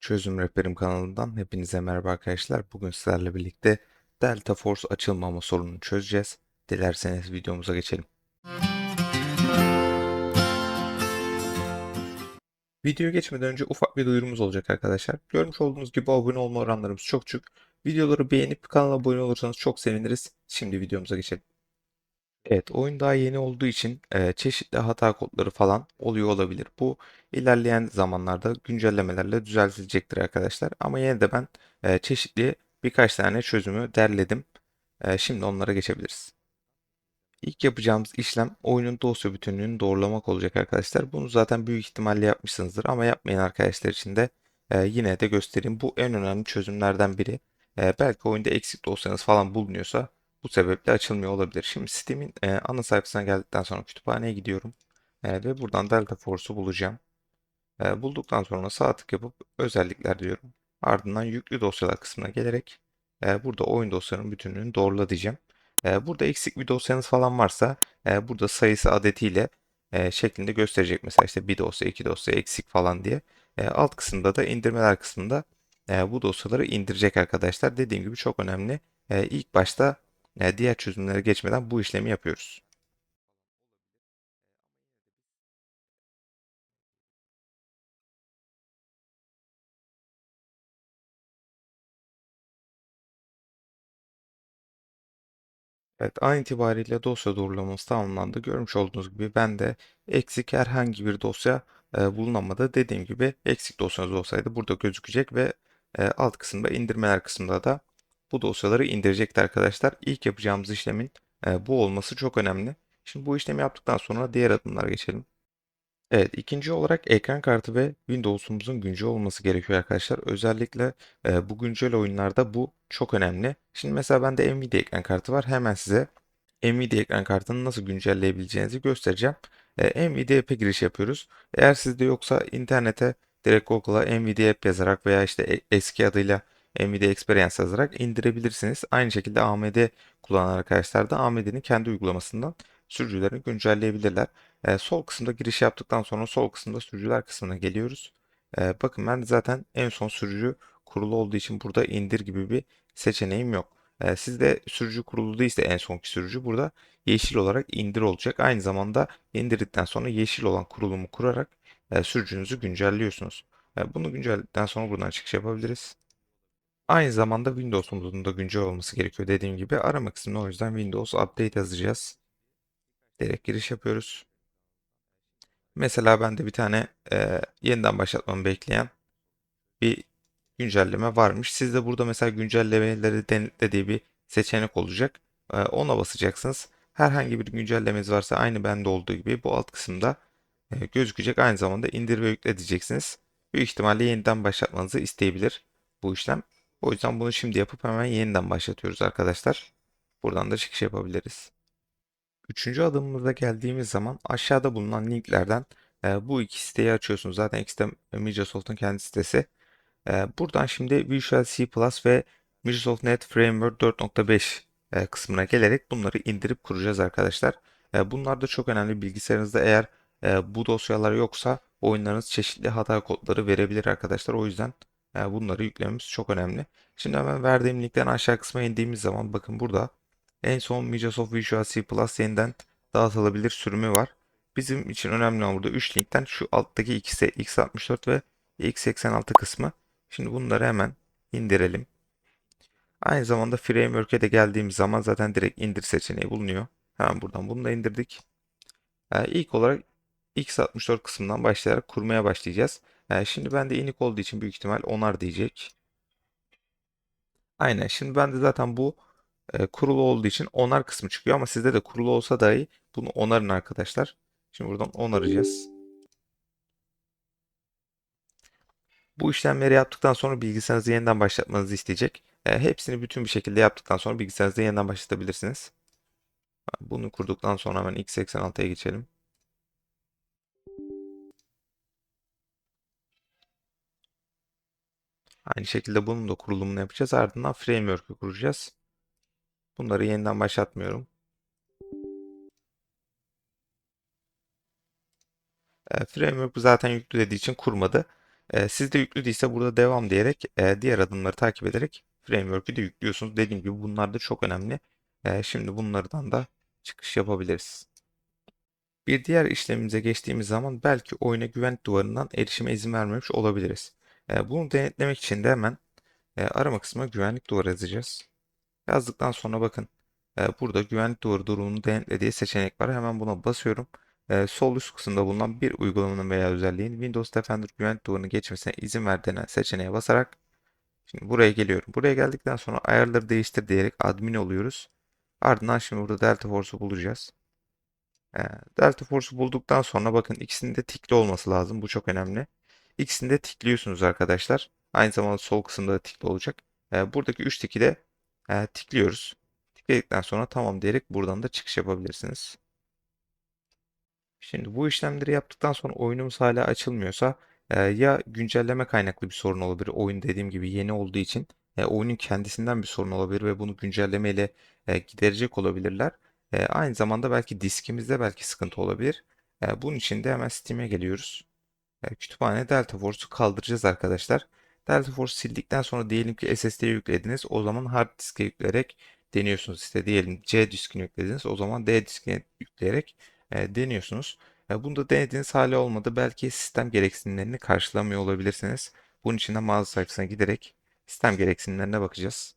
Çözüm Rehberim kanalından hepinize merhaba arkadaşlar. Bugün sizlerle birlikte Delta Force açılmama sorununu çözeceğiz. Dilerseniz videomuza geçelim. Videoya geçmeden önce ufak bir duyurumuz olacak arkadaşlar. Görmüş olduğunuz gibi abone olma oranlarımız çok düşük. Videoları beğenip kanala abone olursanız çok seviniriz. Şimdi videomuza geçelim. Evet, oyun daha yeni olduğu için e, çeşitli hata kodları falan oluyor olabilir. Bu ilerleyen zamanlarda güncellemelerle düzeltilecektir arkadaşlar. Ama yine de ben e, çeşitli birkaç tane çözümü derledim. E, şimdi onlara geçebiliriz. İlk yapacağımız işlem oyunun dosya bütünlüğünü doğrulamak olacak arkadaşlar. Bunu zaten büyük ihtimalle yapmışsınızdır ama yapmayan arkadaşlar için de e, yine de göstereyim. Bu en önemli çözümlerden biri. E, belki oyunda eksik dosyanız falan bulunuyorsa bu sebeple açılmıyor olabilir. Şimdi Steam'in e, ana sayfasına geldikten sonra kütüphaneye gidiyorum E, ve buradan Delta Force'u bulacağım. E, bulduktan sonra sağ tık yapıp özellikler diyorum. Ardından yüklü dosyalar kısmına gelerek e, burada oyun dosyanın bütünlüğünü doğrula diyeceğim. E, burada eksik bir dosyanız falan varsa e, burada sayısı adetiyle e, şeklinde gösterecek. Mesela işte bir dosya, iki dosya eksik falan diye. E, alt kısımda da indirmeler kısmında e, bu dosyaları indirecek arkadaşlar. Dediğim gibi çok önemli. E, ilk başta diğer çözümlere geçmeden bu işlemi yapıyoruz. Evet, an itibariyle dosya doğrulaması tamamlandı. Görmüş olduğunuz gibi ben de eksik herhangi bir dosya e, bulunamadı. Dediğim gibi eksik dosyanız olsaydı burada gözükecek ve e, alt kısımda indirmeler kısmında da bu dosyaları indirecekti arkadaşlar. İlk yapacağımız işlemin e, bu olması çok önemli. Şimdi bu işlemi yaptıktan sonra diğer adımlara geçelim. Evet, ikinci olarak ekran kartı ve Windows'umuzun güncel olması gerekiyor arkadaşlar. Özellikle e, bu güncel oyunlarda bu çok önemli. Şimdi mesela bende Nvidia ekran kartı var. Hemen size Nvidia ekran kartını nasıl güncelleyebileceğinizi göstereceğim. E, Nvidia app'e giriş yapıyoruz. Eğer sizde yoksa internete direkt Google'a Nvidia app yazarak veya işte e- eski adıyla Nvidia Experience yazarak indirebilirsiniz. Aynı şekilde AMD kullanan arkadaşlar da AMD'nin kendi uygulamasından sürücülerini güncelleyebilirler. E, sol kısımda giriş yaptıktan sonra sol kısımda sürücüler kısmına geliyoruz. E, bakın ben zaten en son sürücü kurulu olduğu için burada indir gibi bir seçeneğim yok. E, sizde sürücü kurulu değilse en sonki sürücü burada yeşil olarak indir olacak. Aynı zamanda indirdikten sonra yeşil olan kurulumu kurarak e, sürücünüzü güncelliyorsunuz. Bunu güncelledikten sonra buradan çıkış yapabiliriz. Aynı zamanda Windows'umuzun da güncel olması gerekiyor dediğim gibi. Arama kısmına o yüzden Windows Update yazacağız. Direkt giriş yapıyoruz. Mesela bende bir tane e, yeniden başlatmamı bekleyen bir güncelleme varmış. Sizde burada mesela güncellemeleri denetle diye bir seçenek olacak. E, ona basacaksınız. Herhangi bir güncellemeniz varsa aynı bende olduğu gibi bu alt kısımda e, gözükecek. Aynı zamanda indir ve yükle diyeceksiniz. Büyük ihtimalle yeniden başlatmanızı isteyebilir bu işlem. O yüzden bunu şimdi yapıp hemen yeniden başlatıyoruz arkadaşlar. Buradan da çıkış yapabiliriz. Üçüncü adımımıza geldiğimiz zaman aşağıda bulunan linklerden e, bu iki siteyi açıyorsunuz. Zaten ikisi de Microsoft'un kendi sitesi. E, buradan şimdi Visual C Plus ve Microsoft Net Framework 4.5 e, kısmına gelerek bunları indirip kuracağız arkadaşlar. E, bunlar da çok önemli. Bilgisayarınızda eğer e, bu dosyalar yoksa oyunlarınız çeşitli hata kodları verebilir arkadaşlar. O yüzden e, bunları yüklememiz çok önemli. Şimdi hemen verdiğim linkten aşağı kısma indiğimiz zaman bakın burada en son Microsoft Visual C Plus yeniden dağıtılabilir sürümü var. Bizim için önemli olan burada 3 linkten şu alttaki ikisi x64 ve x86 kısmı. Şimdi bunları hemen indirelim. Aynı zamanda Framework'e de geldiğimiz zaman zaten direkt indir seçeneği bulunuyor. Hemen buradan bunu da indirdik. Ee, ilk olarak x64 kısmından başlayarak kurmaya başlayacağız. Ee, şimdi bende inik olduğu için büyük ihtimal onar diyecek. Aynen. Şimdi bende zaten bu e, kurulu olduğu için onar kısmı çıkıyor ama sizde de kurulu olsa dahi bunu onarın arkadaşlar. Şimdi buradan onaracağız. Bu işlemleri yaptıktan sonra bilgisayarınızı yeniden başlatmanızı isteyecek. E, hepsini bütün bir şekilde yaptıktan sonra bilgisayarınızı yeniden başlatabilirsiniz. Bunu kurduktan sonra hemen x86'ya geçelim. Aynı şekilde bunun da kurulumunu yapacağız. Ardından framework'ü kuracağız. Bunları yeniden başlatmıyorum. E, framework zaten yüklü dediği için kurmadı. E, sizde yüklü değilse burada devam diyerek e, diğer adımları takip ederek framework'ü de yüklüyorsunuz. Dediğim gibi bunlar da çok önemli. E, şimdi bunlardan da çıkış yapabiliriz. Bir diğer işlemimize geçtiğimiz zaman belki oyuna güvenlik duvarından erişime izin vermemiş olabiliriz. E, bunu denetlemek için de hemen e, arama kısmına güvenlik duvarı yazacağız. Yazdıktan sonra bakın e, burada güvenlik duvarı durumunu denetle diye seçenek var. Hemen buna basıyorum. E, sol üst kısımda bulunan bir uygulamanın veya özelliğin Windows Defender güvenlik duvarını geçmesine izin ver denen seçeneğe basarak şimdi buraya geliyorum. Buraya geldikten sonra ayarları değiştir diyerek admin oluyoruz. Ardından şimdi burada Delta Force'u bulacağız. Delta Force'u bulduktan sonra bakın ikisinin de tikli olması lazım. Bu çok önemli. İkisini de tikliyorsunuz arkadaşlar. Aynı zamanda sol kısımda da tikli olacak. E, buradaki 3 tiki de e, tikliyoruz. Sonra tamam diyerek buradan da çıkış yapabilirsiniz. Şimdi bu işlemleri yaptıktan sonra oyunumuz hala açılmıyorsa e, ya güncelleme kaynaklı bir sorun olabilir. Oyun dediğim gibi yeni olduğu için e, oyunun kendisinden bir sorun olabilir ve bunu güncellemeyle e, giderecek olabilirler. Aynı zamanda belki diskimizde belki sıkıntı olabilir. Bunun için de hemen Steam'e geliyoruz. E, kütüphane Delta Force'u kaldıracağız arkadaşlar. Delta Force sildikten sonra diyelim ki SSD'ye yüklediniz. O zaman hard diske yükleyerek deniyorsunuz. İşte diyelim C diskini yüklediniz. O zaman D diskine yükleyerek e, deniyorsunuz. E, bunu da denediğiniz hali olmadı. Belki sistem gereksinimlerini karşılamıyor olabilirsiniz. Bunun için de mağaza sayfasına giderek sistem gereksinimlerine bakacağız.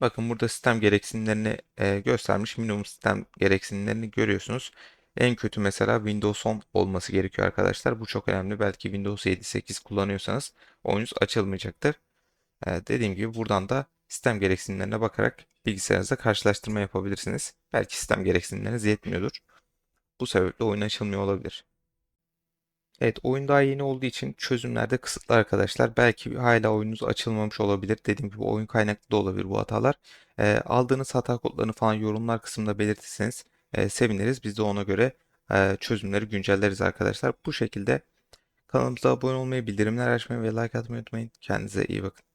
Bakın burada sistem gereksinimlerini e, göstermiş. Minimum sistem gereksinimlerini görüyorsunuz. En kötü mesela Windows 10 olması gerekiyor arkadaşlar. Bu çok önemli. Belki Windows 7, 8 kullanıyorsanız oyunuz açılmayacaktır. E, dediğim gibi buradan da sistem gereksinimlerine bakarak bilgisayarınızda karşılaştırma yapabilirsiniz. Belki sistem gereksinimleriniz yetmiyordur. Bu sebeple oyun açılmıyor olabilir. Evet oyun daha yeni olduğu için çözümlerde kısıtlı arkadaşlar. Belki hala oyununuz açılmamış olabilir. Dediğim gibi oyun kaynaklı da olabilir bu hatalar. Ee, aldığınız hata kodlarını falan yorumlar kısmında belirtirseniz e, seviniriz. Biz de ona göre e, çözümleri güncelleriz arkadaşlar. Bu şekilde kanalımıza abone olmayı, bildirimler açmayı ve like atmayı unutmayın. Kendinize iyi bakın.